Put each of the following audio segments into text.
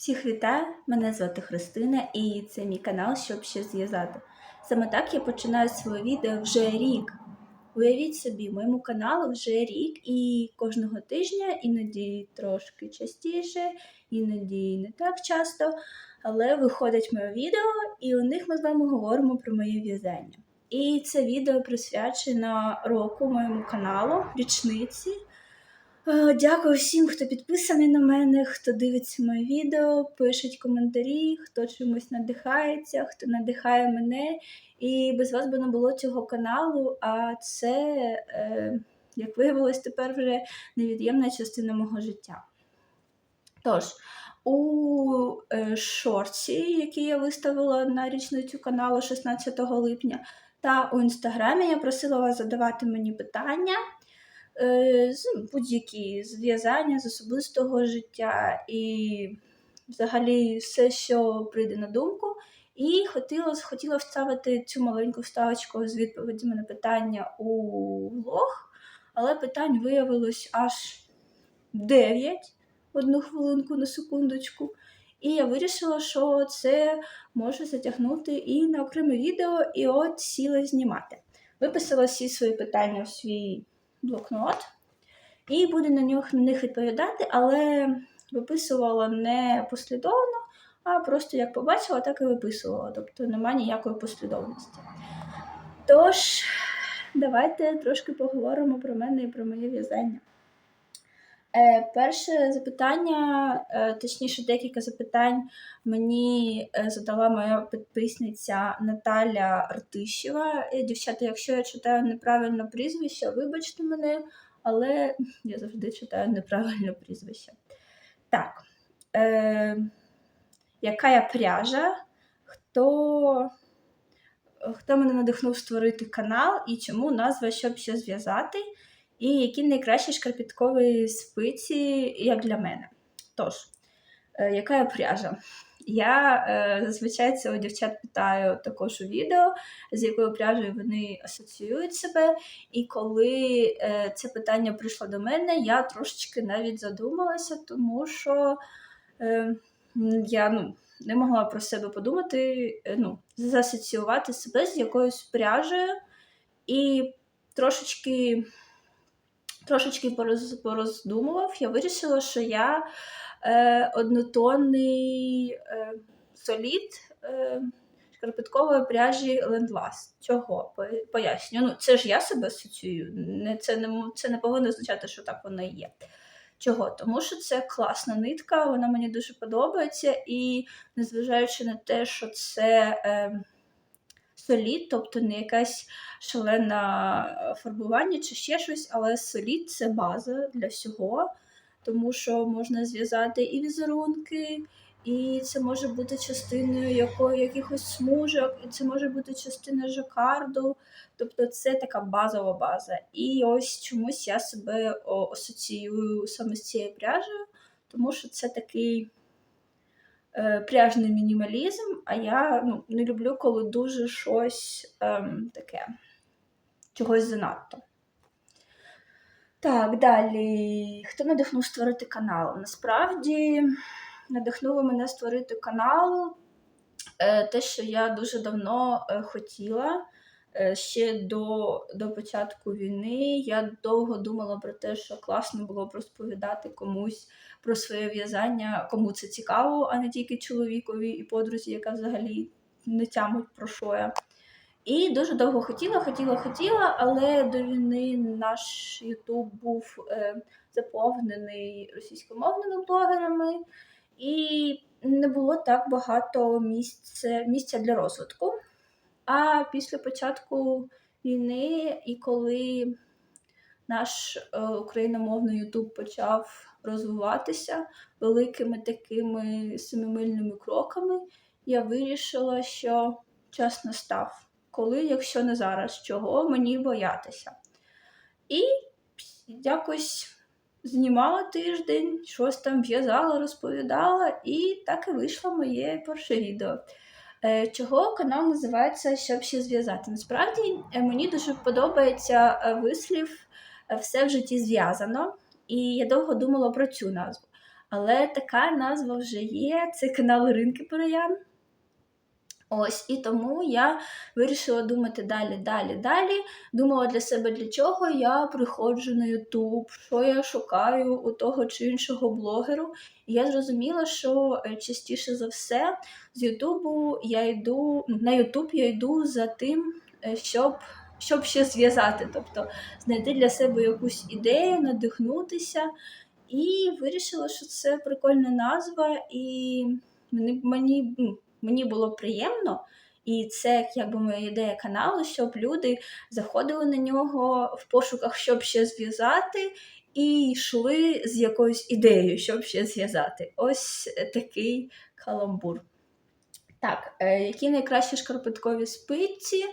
Всіх вітаю! Мене звати Христина і це мій канал, щоб ще зв'язати. Саме так я починаю своє відео вже рік. Уявіть собі, моєму каналу вже рік, і кожного тижня, іноді трошки частіше, іноді не так часто, але виходить моє відео, і у них ми з вами говоримо про моє в'язання. І це відео присвячено року моєму каналу, річниці. Е, Дякую всім, хто підписаний на мене, хто дивиться мої відео, пишуть коментарі, хто чимось надихається, хто надихає мене. І без вас би не було цього каналу. А це, е, як виявилось, тепер вже невід'ємна частина мого життя. Тож, у е, шорці, який я виставила на річницю каналу 16 липня, та у інстаграмі я просила вас задавати мені питання будь-які зв'язання з особистого життя і взагалі все, що прийде на думку. І хотіла, хотіла вставити цю маленьку вставочку з відповідями на питання у влог, але питань виявилось аж 9 одну хвилинку на секундочку. І я вирішила, що це може затягнути і на окреме відео, і от сіла знімати. Виписала всі свої питання в свій блокнот і буду на них, на них відповідати, але виписувала не послідовно, а просто як побачила, так і виписувала. Тобто немає ніякої послідовності. Тож, давайте трошки поговоримо про мене і про моє в'язання. Е, перше запитання, е, точніше, декілька запитань мені е, задала моя підписниця Наталя Артищева. Е, Дівчата, якщо я читаю неправильно прізвище, вибачте мене, але я завжди читаю неправильно прізвище. Так, е, яка я пряжа? Хто, хто мене надихнув створити канал і чому назва щоб ще зв'язати? І які найкращі шкарпіткові спиці, як для мене. Тож, е, яка я пряжа? Я е, зазвичай це у дівчат питаю також у відео, з якою пряжею вони асоціюють себе. І коли е, це питання прийшло до мене, я трошечки навіть задумалася, тому що я ну, не могла про себе подумати, ну, засоціювати себе з якоюсь пряжею і трошечки трошечки пороз, пороздумував, я вирішила, що я е, однотонний е, солід е, шкарпеткової пряжі Лендлас. Чого? Поясню. Ну, це ж я себе асоціюю. Не, це, не, це не повинно означати, що так воно і є. Чого? Тому що це класна нитка, вона мені дуже подобається, і незважаючи на те, що це е, солід, тобто не якась шалене фарбування чи ще щось, але солід це база для всього, тому що можна зв'язати і візерунки, і це може бути частиною якої, якихось смужок, і це може бути частина жакарду. Тобто це така базова база. І ось чомусь я себе асоціюю саме з цією пряжею, тому що це такий е, пряжний мінімалізм, а я ну, не люблю, коли дуже щось ем, таке, чогось занадто. Так, далі. Хто надихнув створити канал? Насправді надихнуло мене створити канал е, те, що я дуже давно е, хотіла. Е, Ще до, до початку війни я довго думала про те, що класно було б розповідати комусь про своє в'язання, кому це цікаво, а не тільки чоловікові і подрузі, яка взагалі не тямить про що я. І дуже довго хотіла, хотіла, хотіла, але до війни наш Ютуб був е, заповнений російськомовними блогерами, і не було так багато місця, місця для розвитку. А після початку війни, і коли наш е, україномовний Ютуб почав розвиватися великими такими семимильними кроками, я вирішила, що час настав. Коли, якщо не зараз, чого мені боятися? І якось знімала тиждень, щось там в'язала, розповідала, і так і вийшло моє перше відео. Е, Чого канал називається Щоб ще зв'язати? Насправді е, мені дуже подобається вислів все в житті зв'язано, і я довго думала про цю назву. Але така назва вже є. Це канал Ринки Пороян. Ось, і тому я вирішила думати далі, далі, далі. Думала для себе, для чого я приходжу на Ютуб, що я шукаю у того чи іншого блогеру. І я зрозуміла, що е, частіше за все з Ютубу я йду, на Ютуб я йду за тим, е, щоб, щоб ще зв'язати, тобто знайти для себе якусь ідею, надихнутися. І вирішила, що це прикольна назва, і мені, мені, ну, мені було приємно. І це якби моя ідея каналу, щоб люди заходили на нього в пошуках, щоб ще зв'язати, і йшли з якоюсь ідеєю, щоб ще зв'язати. Ось такий каламбур. Так, е, які найкращі шкарпеткові спиці?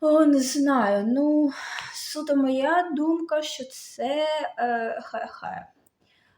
О, не знаю. Ну, суто моя думка, що це е, хай-хай.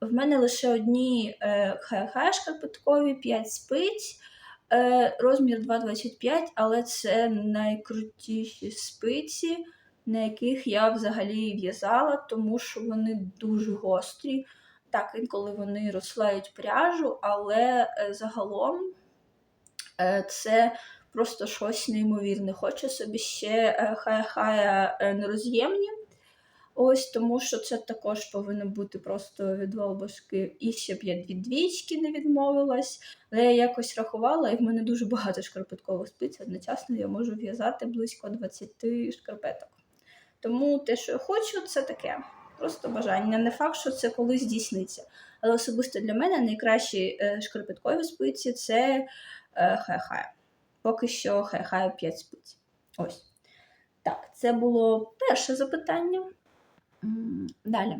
В мене лише одні е, хай-хай шкарпеткові, 5 спиць, е, розмір 2,25, але це найкрутіші спиці, на яких я взагалі в'язала, тому що вони дуже гострі. Так, інколи вони розслають пряжу, але е, загалом е, це просто щось неймовірне. Хочу собі ще е, хай-хая е, нероз'ємні. Ось тому, що це також повинно бути просто відвал башки. І ще б я від двічки не відмовилась. Але я якось рахувала, і в мене дуже багато шкарпеткових спиць. Одночасно я можу в'язати близько 20 шкарпеток. Тому те, що я хочу, це таке. Просто бажання. Не факт, що це колись здійсниться. Але особисто для мене найкращі е, шкарпеткові спиці це хай-хай. Поки що хай-хай 5 спить. Ось. Так, це було перше запитання. Далі.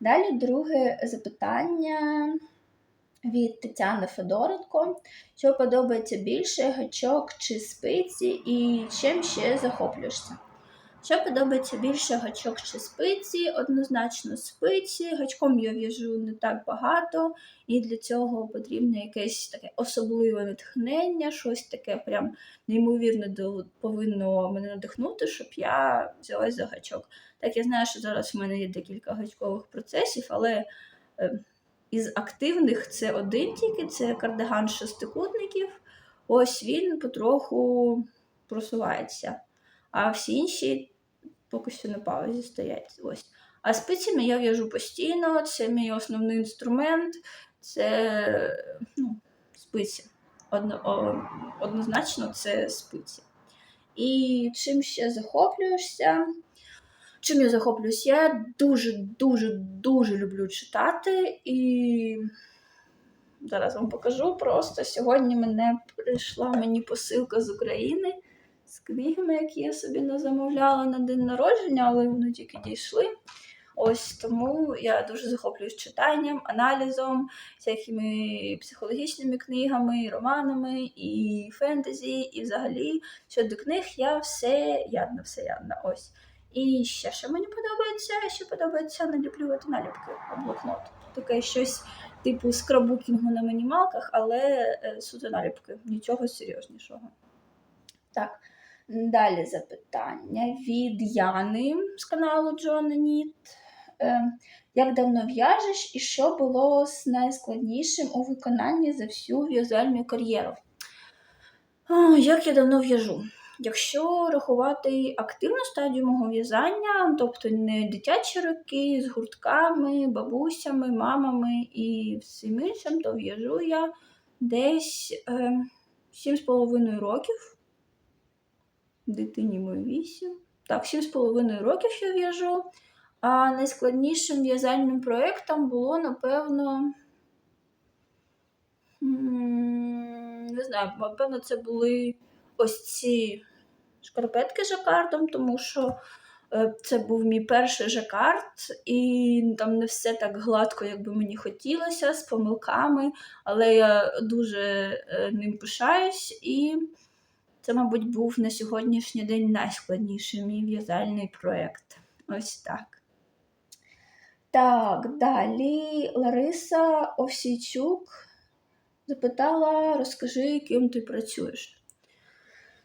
Далі друге запитання від Тетяни Федоренко. Що подобається більше, гачок чи спиці, і чим ще захоплюєшся? Що подобається більше гачок чи спиці? Однозначно спиці. Гачком я в'яжу не так багато, і для цього потрібно якесь таке особливе натхнення, щось таке прям неймовірно повинно мене надихнути, щоб я взялась за гачок. Так, я знаю, що зараз в мене є декілька гачкових процесів, але е, із активних це один тільки, це кардиган шестикутників. Ось він потроху просувається. А всі інші поки що на паузі стоять. Ось. А спицями я в'яжу постійно, це мій основний інструмент, це ну, спиці. Одно, однозначно це спиці. І чим ще захоплюєшся? Чим я захоплююсь? Я дуже, дуже, дуже люблю читати і зараз вам покажу просто. Сьогодні мене прийшла мені посилка з України з книгами, які я собі не замовляла на день народження, але вони тільки дійшли. Ось тому я дуже захоплююсь читанням, аналізом, всякими психологічними книгами, романами, і фентезі, і взагалі щодо книг я все ядна, все ядна. Ось. І ще що мені подобається, ще подобається наліплювати наліпки на блокнот. Таке щось типу скрабукінгу на мінімалках, але е, суто наліпки, нічого серйознішого. Так, далі запитання від Яни з каналу Джона Ніт. Е, як давно в'яжеш і що було з найскладнішим у виконанні за всю в'язальну кар'єру? Як я давно в'яжу? Якщо рахувати активну стадію мого в'язання, тобто не дитячі роки з гуртками, бабусями, мамами і всім іншим, то в'яжу я десь е, 7,5 років. Дитині мої 8. Так, 7,5 років я в'яжу. А найскладнішим в'язальним проєктом було, напевно. Не знаю, напевно, це були ось ці шкарпетки жакардом, тому що е, це був мій перший жакард, і там не все так гладко, як би мені хотілося, з помилками, але я дуже е, ним пишаюсь, і це, мабуть, був на сьогоднішній день найскладніший мій в'язальний проєкт. Ось так. Так, далі Лариса Овсійчук запитала: розкажи, ким ти працюєш.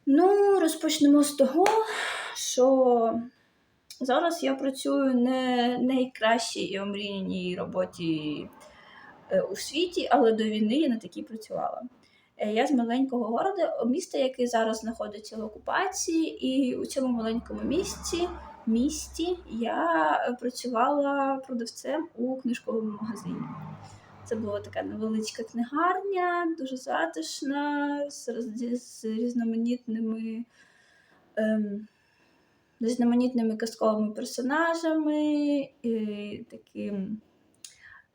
Ну, розпочнемо з того, що зараз я працюю не найкращій і омріяній роботі е, у світі, але до війни я на такій працювала. Е, Я з маленького города, міста, який зараз знаходиться в окупації, і у цьому маленькому місті, місті я е, працювала продавцем у книжковому магазині. Це була така невеличка книгарня, дуже затишна, з, з різноманітними, ем, різноманітними казковими персонажами, і таким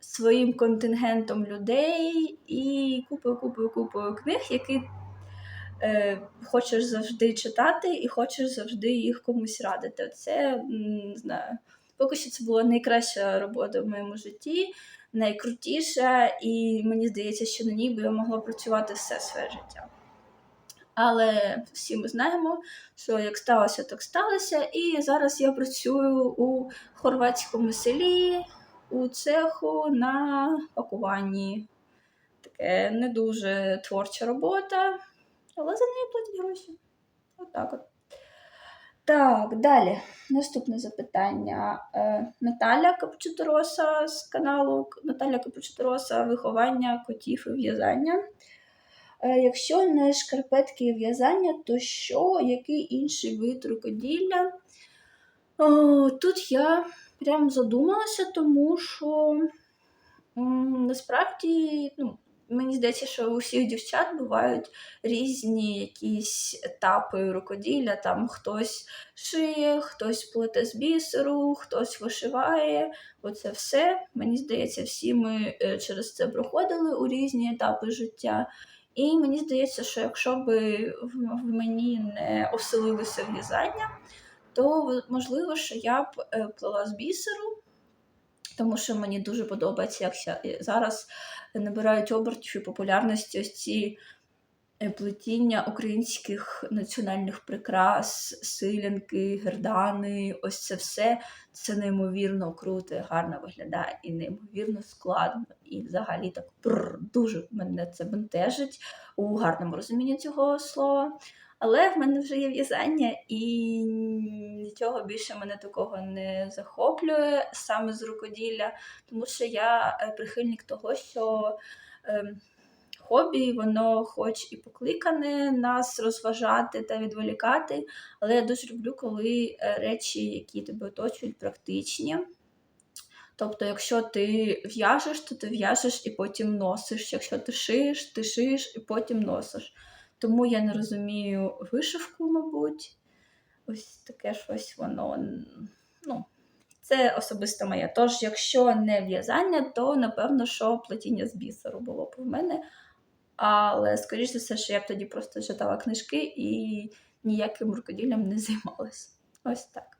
своїм контингентом людей і купою, купою, купою книг, які е, хочеш завжди читати і хочеш завжди їх комусь радити. Це не знаю. Поки що це була найкраща робота в моєму житті, найкрутіша, і мені здається, що на ній би я могла працювати все своє життя. Але всі ми знаємо, що як сталося, так сталося. І зараз я працюю у хорватському селі, у цеху на пакуванні. Таке не дуже творча робота, але за неї платять гроші. Отак от. Так, далі. Наступне запитання. Е, Наталя Капчутороса з каналу Наталя Капчутороса виховання котів і в'язання. Е, Якщо не шкарпетки і в'язання, то що, який інший вид рукоділля? Тут я прям задумалася, тому що насправді, ну, мені здається, що у всіх дівчат бувають різні якісь етапи рукоділля. Там хтось шиє, хтось плете з бісеру, хтось вишиває. Оце все. Мені здається, всі ми е, через це проходили у різні етапи життя. І мені здається, що якщо в в мені не оселилося в'язання, то можливо, що я б е, плела з бісеру, тому що мені дуже подобається, як зараз набирають обертів і популярності ось ці е, плетіння українських національних прикрас, силянки, гердани, ось це все. Це неймовірно круто, гарно виглядає і неймовірно складно. І взагалі так прр, дуже мене це бентежить у гарному розумінні цього слова. Але в мене вже є в'язання, і нічого більше мене такого не захоплює саме з рукоділля, тому що я е, прихильник того, що ем, хобі, воно хоч і покликане нас розважати та відволікати, але я дуже люблю, коли е, речі, які тебе оточують, практичні. Тобто, якщо ти в'яжеш, то ти в'яжеш і потім носиш. Якщо ти шиєш, ти шиєш і потім носиш. Тому я не розумію вишивку, мабуть. Ось таке щось воно. Ну, це особисто моє. Тож, якщо не в'язання, то напевно, що плетіння з бісеру було б в мене. Але, скоріш за все, що я б тоді просто читала книжки і ніяким рукоділлям не займалась. Ось так.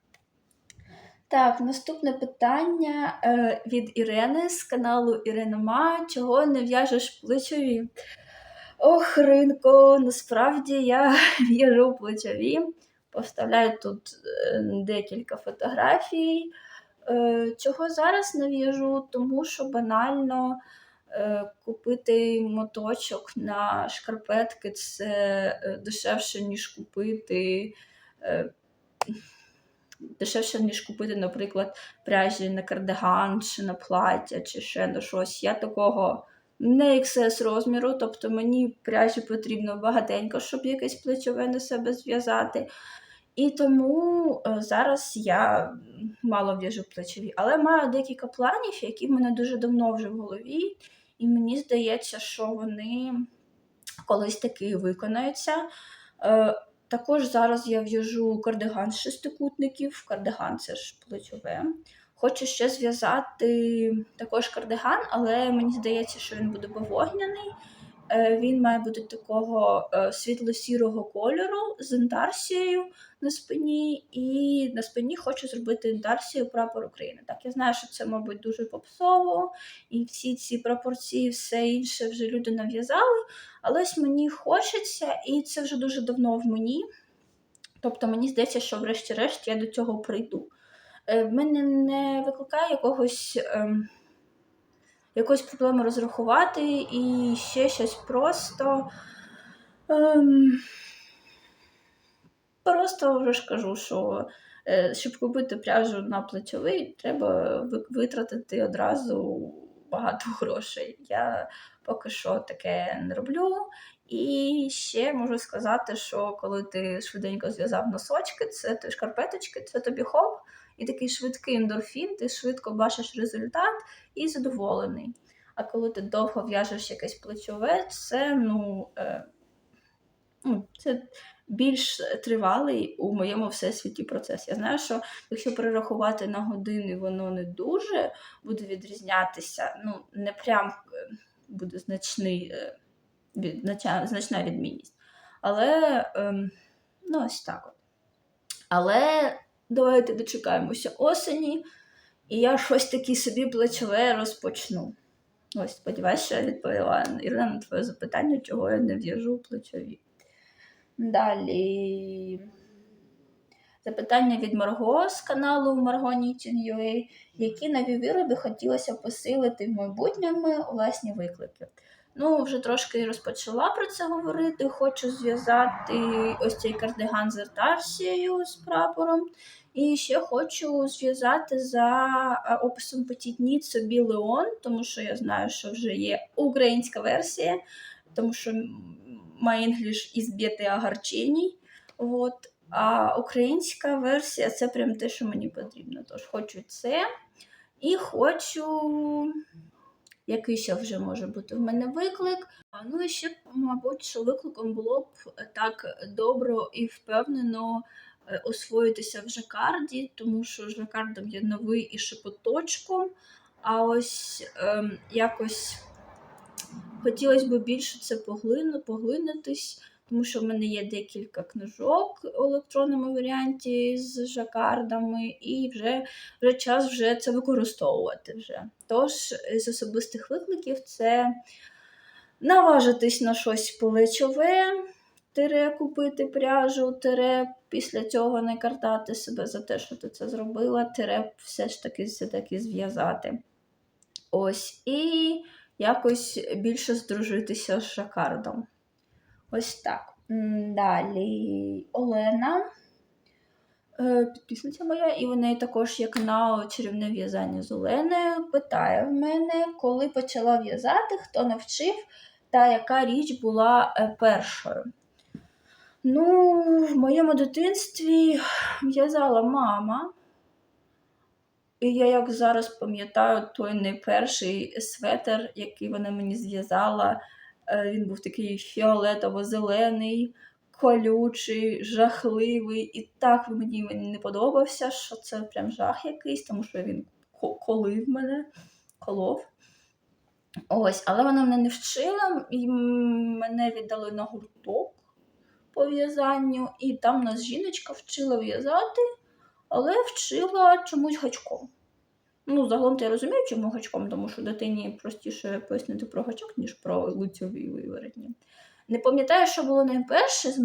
Так, наступне питання е, від Ірени з каналу Ірина Ма. Чого не в'яжеш плечові? Ох, ринко, насправді я в'яжу плечові. Поставляю тут е, декілька фотографій. Е, Чого зараз не в'яжу? Тому що банально е, купити моточок на шкарпетки це дешевше, ніж купити. Дешевше, ніж купити, наприклад, пряжі на кардиган, чи на плаття, чи ще на щось. Я такого не XS розміру, тобто мені пряжі потрібно багатенько, щоб якесь плечове на себе зв'язати. І тому е, зараз я мало в'яжу плечові, але маю декілька планів, які в мене дуже давно вже в голові, і мені здається, що вони колись таки виконаються. Е, також зараз я в'яжу кардиган з шестикутників, кардиган це ж плечове. Хочу ще зв'язати також кардиган, але мені здається, що він буде бавовняний. Е, Він має бути такого е, світло-сірого кольору з інтарсією на спині, і на спині хочу зробити інтарсію прапор України. Так, я знаю, що це, мабуть, дуже попсово, і всі ці пропорції, все інше вже люди нав'язали. Але ось мені хочеться, і це вже дуже давно в мені. Тобто мені здається, що врешті-решт я до цього прийду. Е, В мене не викликає якогось, ем, якоїсь проблеми розрахувати і ще щось просто. Ем, просто вже ж кажу, що е, щоб купити пряжу на плечовий, треба витратити одразу багато грошей. Я поки що таке не роблю. І ще можу сказати, що коли ти швиденько зв'язав носочки, це шкарпеточки, це тобі хоп, і такий швидкий ендорфін, ти швидко бачиш результат і задоволений. А коли ти довго в'яжеш якесь плечове, це ну, е, ну, це більш тривалий у моєму всесвіті процес. Я знаю, що якщо перерахувати на години, воно не дуже буде відрізнятися, ну, не прям е, буде значний, е, значна відмінність. Але ем, ну, ось так от. Але давайте дочекаємося осені, і я щось таке собі плечове розпочну. Ось, сподіваюся, я відповіла Ірина на твоє запитання, чого я не в'яжу плечові. Далі. Запитання від Марго з каналу Margo.ua. Які нові вироби хотілося посилити в майбутньому власні виклики? Ну, вже трошки розпочала про це говорити. Хочу зв'язати ось цей кардиган з артарсією з прапором. І ще хочу зв'язати за описом Knit собі Леон, тому що я знаю, що вже є українська версія, тому що my English is бєти агарченій. От. А українська версія це прям те, що мені потрібно. Тож хочу це. І хочу. Який ще вже може бути в мене виклик? А, Ну і ще, мабуть, що викликом було б так добро і впевнено е, освоїтися в жакарді, тому що жакардом є новий і шепоточком. А ось ем, якось хотілося б більше це поглину, поглинутись, тому що в мене є декілька книжок в електронному варіанті з жакардами, і вже, вже час вже це використовувати. вже. Тож з особистих викликів це наважитись на щось плечове, тире купити пряжу, тире після цього не картати себе за те, що ти це зробила, тире все ж таки все-таки зв'язати. Ось, і якось більше здружитися з жакардом. Ось так. Далі Олена, е, підписниця моя, і в неї також є канал Чарівне в'язання з Оленою. Питає в мене, коли почала в'язати, хто навчив та яка річ була е, першою. Ну, в моєму дитинстві в'язала мама. І я як зараз пам'ятаю той найперший светер, який вона мені зв'язала. Е, Він був такий фіолетово-зелений, колючий, жахливий. І так мені не подобався, що це прям жах якийсь, тому що він колив мене, колов. Ось, але вона мене не вчила, і мене віддали на гурток по в'язанню, і там нас жіночка вчила в'язати, але вчила чомусь гачком. Ну, загалом я розумію, чому гачком, тому що дитині простіше пояснити про гачок, ніж про лицьові виворотні. Не пам'ятаю, що було найперше з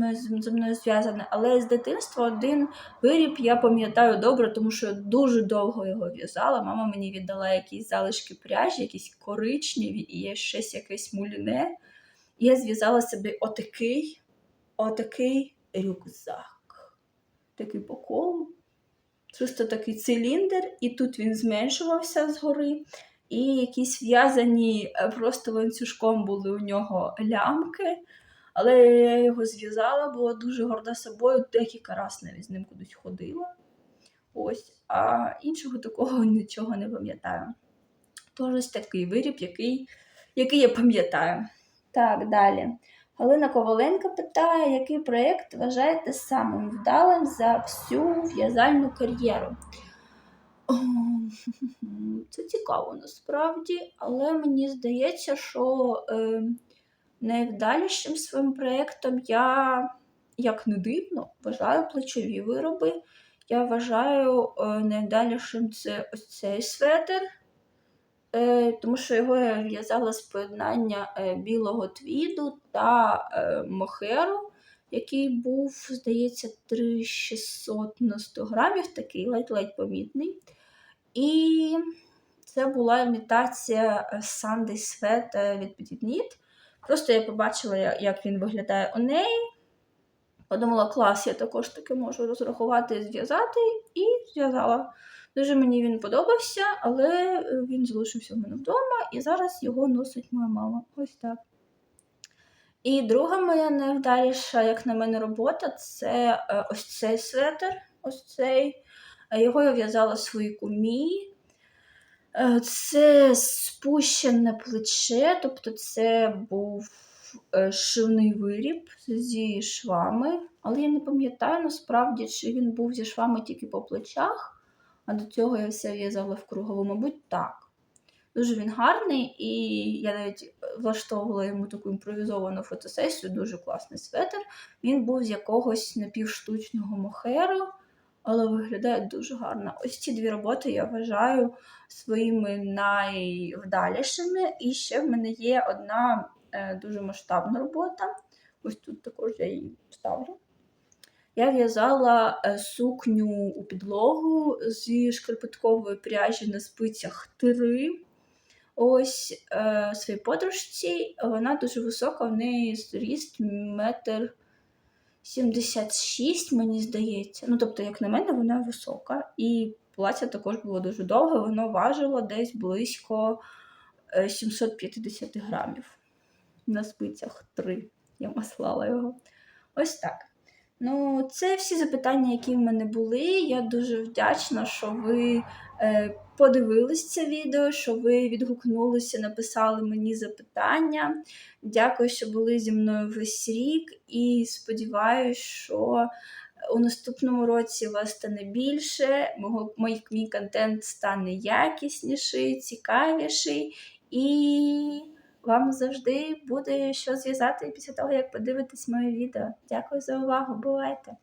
мною зв'язане, але з дитинства один виріб я пам'ятаю добре, тому що я дуже довго його в'язала. Мама мені віддала якісь залишки пряжі, якісь коричневі і є щось якесь муліне. І я зв'язала собі отакий, отакий рюкзак. Такий по колу. Чисто такий циліндр, і тут він зменшувався згори. І якісь в'язані е, просто ланцюжком були у нього лямки. Але я його зв'язала, була дуже горда собою, декілька разів навіть з ним кудись ходила. Ось, а іншого такого нічого не пам'ятаю. Тож ось такий виріб, який, який я пам'ятаю. Так, далі. Галина Коваленко питає, який проєкт вважаєте самим вдалим за всю в'язальну кар'єру? Це цікаво насправді, але мені здається, що е, найвдалішим своїм проєктом я, як не дивно, вважаю плечові вироби. Я вважаю е, найвдалішим це ось цей светр, е, тому що його я в'язала з поєднання е, білого твіду та е, мохеру, який був, здається, 3600 на 100 грамів, такий ледь-ледь помітний. І це була імітація е, Sunday е, від Petit. Просто я побачила, як він виглядає у неї. Подумала, клас, я також таки можу розрахувати і зв'язати, і зв'язала. Дуже мені він подобався, але е, він залишився в мене вдома, і зараз його носить моя мама. Ось так. І друга моя найвдаліша, як на мене, робота це е, ось цей светр. Ось цей. Е, Його я в'язала своїй кумі. Це спущене плече, тобто це був шивний виріб зі швами, але я не пам'ятаю насправді, чи він був зі швами тільки по плечах, а до цього я все в'язала в кругову, мабуть, так. Дуже він гарний, і я навіть влаштовувала йому таку імпровізовану фотосесію, дуже класний светр. Він був з якогось напівштучного мохеру, але виглядає дуже гарно. Ось ці дві роботи я вважаю своїми найвдалішими. І ще в мене є одна е, дуже масштабна робота. Ось тут також я її ставлю. Я в'язала е, сукню у підлогу зі шкарпеткової пряжі на спицях 3. Ось е, своїй подружці. Вона дуже висока, в неї зріст метр 76, мені здається. Ну, тобто, як на мене, вона висока. І плаття також було дуже довге, воно важило десь близько е, 750 грамів. На спицях 3. Я маслала його. Ось так. Ну, це всі запитання, які в мене були. Я дуже вдячна, що ви е, подивились це відео, що ви відгукнулися, написали мені запитання. Дякую, що були зі мною весь рік, і сподіваюся, що у наступному році вас стане більше, мій контент стане якісніший, цікавіший, і вам завжди буде що зв'язати після того, як подивитесь моє відео. Дякую за увагу, бувайте!